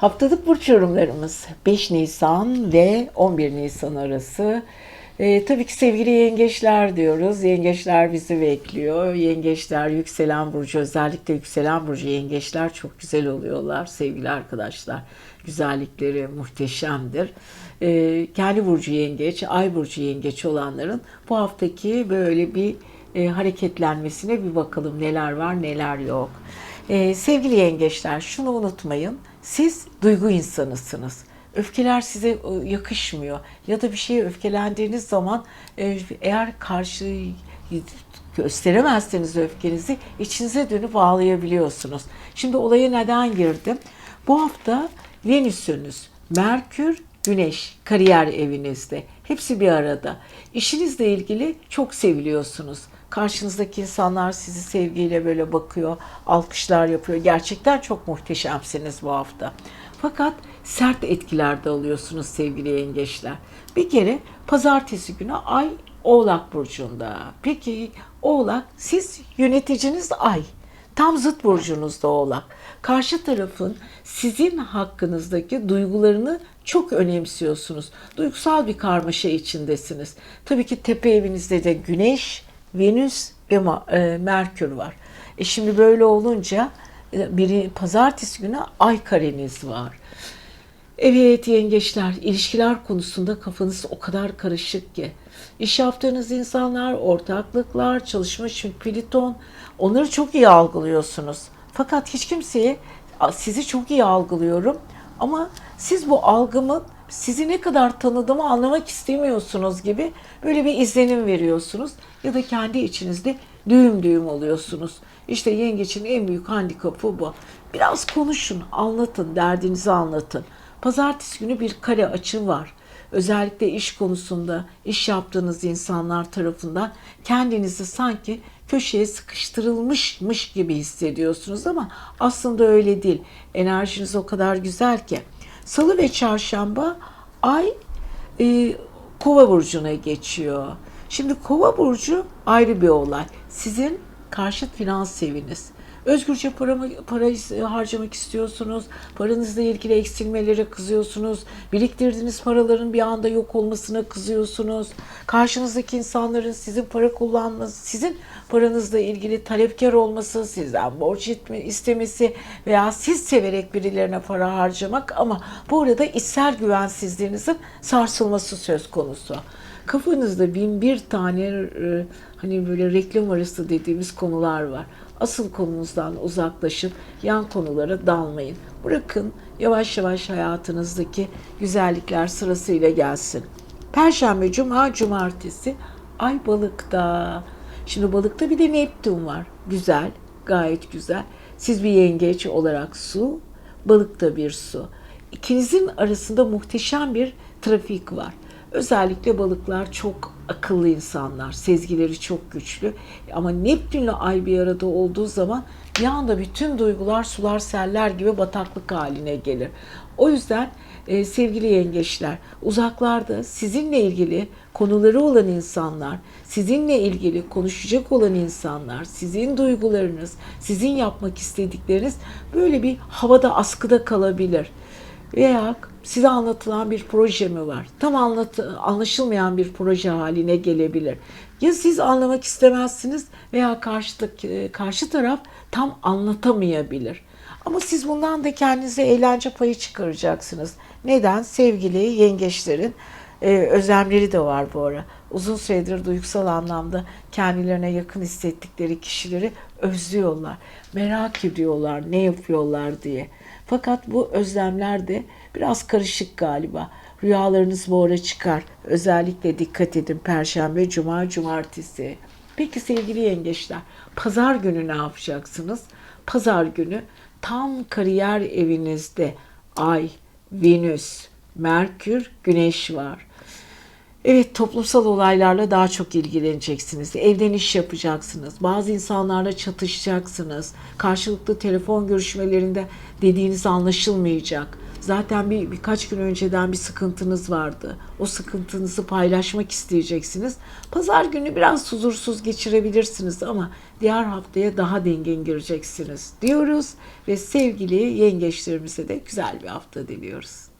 Haftalık burç yorumlarımız 5 Nisan ve 11 Nisan arası. Ee, tabii ki sevgili yengeçler diyoruz. Yengeçler bizi bekliyor. Yengeçler yükselen burcu özellikle yükselen burcu yengeçler çok güzel oluyorlar sevgili arkadaşlar. Güzellikleri muhteşemdir. Ee, kendi burcu yengeç, ay burcu yengeç olanların bu haftaki böyle bir e, hareketlenmesine bir bakalım neler var neler yok. Ee, sevgili yengeçler şunu unutmayın. Siz duygu insanısınız. Öfkeler size e, yakışmıyor ya da bir şeye öfkelendiğiniz zaman e, eğer karşı gösteremezseniz öfkenizi içinize dönüp ağlayabiliyorsunuz. Şimdi olaya neden girdim? Bu hafta Venüs'ünüz, Merkür, Güneş kariyer evinizde. Hepsi bir arada. İşinizle ilgili çok seviliyorsunuz. Karşınızdaki insanlar sizi sevgiyle böyle bakıyor, alkışlar yapıyor. Gerçekten çok muhteşemsiniz bu hafta. Fakat sert etkiler de alıyorsunuz sevgili yengeçler. Bir kere pazartesi günü Ay Oğlak Burcu'nda. Peki Oğlak siz yöneticiniz Ay. Tam zıt burcunuzda Oğlak. Karşı tarafın sizin hakkınızdaki duygularını çok önemsiyorsunuz. Duygusal bir karmaşa içindesiniz. Tabii ki tepe evinizde de Güneş, Venüs ve e, Merkür var. E şimdi böyle olunca e, biri pazartesi günü ay kareniz var. Evet yengeçler, ilişkiler konusunda kafanız o kadar karışık ki. İş yaptığınız insanlar, ortaklıklar, çalışma için Plüton, onları çok iyi algılıyorsunuz. Fakat hiç kimseye sizi çok iyi algılıyorum ama siz bu algımın sizi ne kadar tanıdığımı anlamak istemiyorsunuz gibi böyle bir izlenim veriyorsunuz ya da kendi içinizde düğüm düğüm oluyorsunuz. İşte yengeçin en büyük handikapı bu. Biraz konuşun, anlatın, derdinizi anlatın. Pazartesi günü bir kare açı var. Özellikle iş konusunda iş yaptığınız insanlar tarafından kendinizi sanki köşeye sıkıştırılmışmış gibi hissediyorsunuz ama aslında öyle değil. Enerjiniz o kadar güzel ki. Salı ve çarşamba ay e, kova burcuna geçiyor. Şimdi kova burcu ayrı bir olay. Sizin karşıt finans eviniz. Özgürce para, para harcamak istiyorsunuz. Paranızla ilgili eksilmelere kızıyorsunuz. Biriktirdiğiniz paraların bir anda yok olmasına kızıyorsunuz. Karşınızdaki insanların sizin para kullanması, sizin paranızla ilgili talepkar olması, sizden borç etme, istemesi veya siz severek birilerine para harcamak ama bu arada içsel güvensizliğinizin sarsılması söz konusu kafanızda bin bir tane e, hani böyle reklam arası dediğimiz konular var. Asıl konunuzdan uzaklaşıp yan konulara dalmayın. Bırakın yavaş yavaş hayatınızdaki güzellikler sırasıyla gelsin. Perşembe, cuma, cumartesi ay balıkta. Şimdi balıkta bir de Neptün var. Güzel, gayet güzel. Siz bir yengeç olarak su, balıkta bir su. İkinizin arasında muhteşem bir trafik var. Özellikle balıklar çok akıllı insanlar. Sezgileri çok güçlü. Ama Neptün'le Ay bir arada olduğu zaman bir anda bütün duygular sular seller gibi bataklık haline gelir. O yüzden e, sevgili yengeçler uzaklarda sizinle ilgili konuları olan insanlar, sizinle ilgili konuşacak olan insanlar, sizin duygularınız, sizin yapmak istedikleriniz böyle bir havada askıda kalabilir veya size anlatılan bir proje mi var? Tam anlat anlaşılmayan bir proje haline gelebilir. Ya siz anlamak istemezsiniz veya karşı, karşı taraf tam anlatamayabilir. Ama siz bundan da kendinize eğlence payı çıkaracaksınız. Neden? Sevgili yengeçlerin e, özlemleri de var bu ara. Uzun süredir duygusal anlamda kendilerine yakın hissettikleri kişileri özlüyorlar. Merak ediyorlar ne yapıyorlar diye. Fakat bu özlemler de biraz karışık galiba. Rüyalarınız bu ara çıkar. Özellikle dikkat edin Perşembe, Cuma, Cumartesi. Peki sevgili yengeçler, pazar günü ne yapacaksınız? Pazar günü tam kariyer evinizde Ay, Venüs, Merkür, Güneş var. Evet toplumsal olaylarla daha çok ilgileneceksiniz. Evden iş yapacaksınız. Bazı insanlarla çatışacaksınız. Karşılıklı telefon görüşmelerinde dediğiniz anlaşılmayacak. Zaten bir birkaç gün önceden bir sıkıntınız vardı. O sıkıntınızı paylaşmak isteyeceksiniz. Pazar günü biraz huzursuz geçirebilirsiniz ama diğer haftaya daha dengin gireceksiniz diyoruz ve sevgili yengeçlerimize de güzel bir hafta diliyoruz.